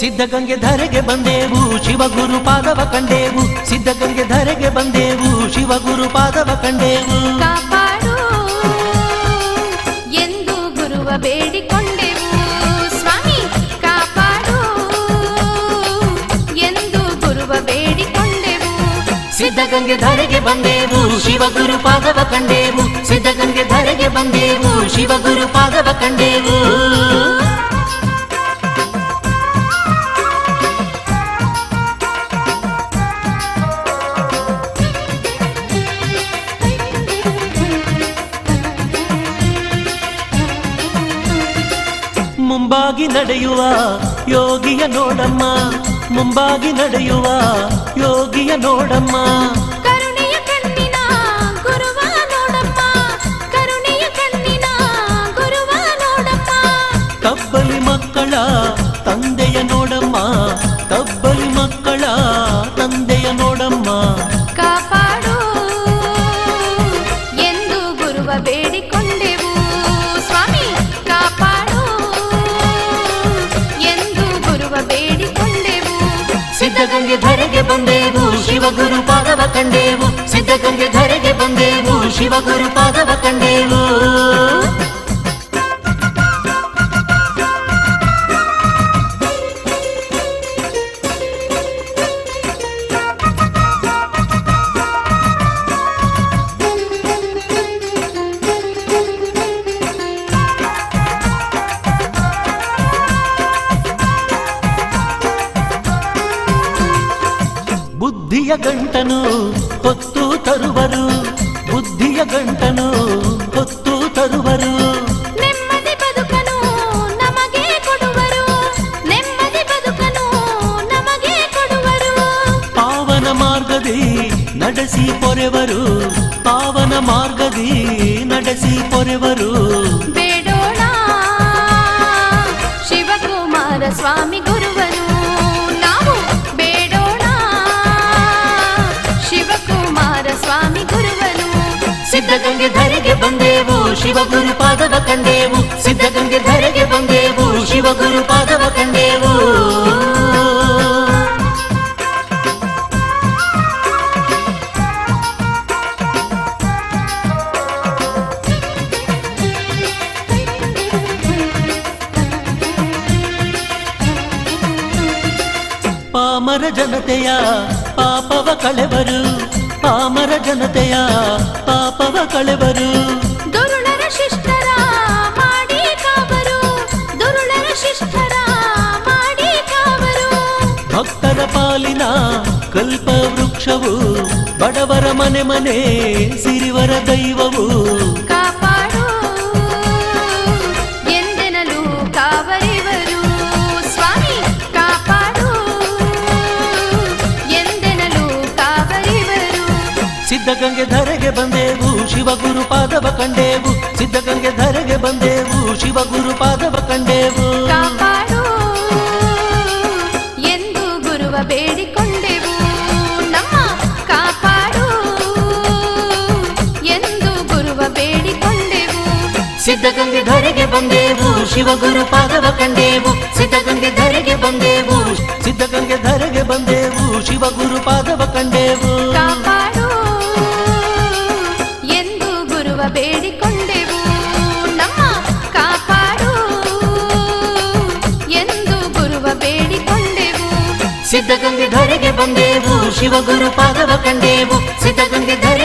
ಸಿದ್ಧಗಂಗೆ ಧರೆಗೆ ಬಂದೆವು ಶಿವಗುರು ಪಾದವ ಕಂಡೆವು. ಸಿದ್ಧಗಂಗೆ ಧರೆಗೆ ಬಂದೆವು ಶಿವಗುರು ಪಾದವ ಕಂಡೆವು. ಕಾಪಾಡು ಎಂದು ಗುರುವ ಬೇಡಿಕೊಂಡೆವು. ಸ್ವಾಮಿ ಕಾಪಾಡು ಎಂದು ಗುರುವ ಬೇಡಿಕೊಂಡೆವು. ಸಿದ್ಧಗಂಗೆ ಧರೆಗೆ ಬಂದೆವು ಶಿವಗುರು ಪಾದವ ಕಂಡೆವು. ಸಿದ್ಧಗಂಗೆ ಧರೆಗೆ ಬಂದೆವು ಶಿವಗುರು ಪಾದವ ಮುಂಬಾಗಿ ನಡೆಯುವ ಯೋಗಿಯ ನೋಡಮ್ಮ ಮುಂಬಾಗಿ ನಡೆಯುವ ಯೋಗಿಯ ನೋಡಮ್ಮ ಕರುಣೆಯ ಕಣ್ಣಿನ ಗುರುವ ನೋಡಮ್ಮ ಕರುಣೆಯ ಕಣ್ಣಿನ ಗುರುವ ನೋಡಮ್ಮ ತಬ್ಬಲಿ ಮಕ್ಕಳ ತಂದೆಯ ನೋಡಮ್ಮ ತಬ್ಬಲಿ ಮಕ್ಕಳ ತಂದೆಯ ನೋಡಮ್ಮ ಸಿದ್ಧಗಂಗೆ ಧರೆಗೆ ಬಂದೆವು ಶಿವಗುರು ಪಾದವ ಕಂಡೆವು. ಸಿದ್ಧಗಂಗೆ ಧರೆಗೆ ಬಂದೆವು ಶಿವಗುರು ಪಾದವ ಬುದ್ಧಿಯ ಗಂಟನು ಹೊತ್ತು ತರುವರು. ಬುದ್ಧಿಯ ಗಂಟನು ಹೊತ್ತು ತರುವರು. ನೆಮ್ಮದಿ ಬದುಕನು ನಮಗೆ ಕೊಡುವರು. ನೆಮ್ಮದಿ ಬದುಕನು ನಮಗೆ ಕೊಡುವರು. ಪಾವನ ಮಾರ್ಗದಿ ನಡೆಸಿ ಪೊರೆವರು. ಪಾವನ ಮಾರ್ಗದಿ ನಡೆಸಿ ಪೊರೆವರು. ಬೇಡೋಣ ಶಿವಕುಮಾರ ಸ್ವಾಮಿ ಸಿದ್ಧಗಂಗೆ ಧರೆಗೆ ಬಂದೆವು ಶಿವಗುರು ಪಾದವ ಕಂಡೆವು ಸಿದ್ಧಗಂಗೆ ಧರೆಗೆ ಬಂದೆವು ಶಿವಗುರು ಪಾದವ ಕಂಡೆವು ಪಾಮರ ಜನತೆಯ ಪಾಪವ ಕಳೆವರು ಪಾಮರ ಜನತೆಯ ಪಾಪವ ಕಳೆವರು. ದುರುಳರ ಶಿಷ್ಟರ ಮಾಡಿ ಕಾವರು. ದುರುಳರ ಶಿಷ್ಟರ ಮಾಡಿ ಕಾವರು. ಭಕ್ತರ ಪಾಲಿನ ಕಲ್ಪ ವೃಕ್ಷವು ಬಡವರ ಮನೆ ಮನೆ ಸಿರಿವರ ದೈವವು. ಸಿದ್ಧಗಂಗೆ ಧರೆಗೆ ಬಂದೆವು ಶಿವಗುರು ಪಾದವ ಕಂಡೆವು. ಸಿದ್ಧಗಂಗೆ ಧರೆಗೆ ಬಂದೆವು ಶಿವಗುರು ಪಾದವ ಕಂಡೆವು. ಕಾಪಾಡು ಎಂದು ಗುರುವ ಬೇಡಿಕೊಂಡೆವು. ನಮ್ಮ ಕಾಪಾಡು ಎಂದು ಗುರುವ ಬೇಡಿಕೊಂಡೆವು. ಸಿದ್ಧಗಂಗೆ ಧರೆಗೆ ಬಂದೆವು ಶಿವಗುರು ಪಾದವ ಕಂಡೆವು. ಸಿದ್ಧಗಂಗೆ ಧರೆಗೆ ಬಂದೆವು ಸಿದ್ಧಗಂಗೆ ಧರೆಗೆ ಬಂದೆವು ಶಿವಗುರು ಪಾದವ ಕಂಡೆವು. ಕಾಪಾಡು ಬೇಡಿಕೊಂಡೆವು. ನಮ್ಮ ಕಾಪಾಡು. ಎಂದು ಗುರುವ ಬೇಡಿಕೊಂಡೆವು. ಸಿದ್ಧಗಂಗೆ ಧರೆಗೆ ಬಂದೆವು. ಶಿವಗುರು ಪಾದವ ಕಂಡೆವು. ಸಿದ್ಧಗಂಗೆ ಧರೆ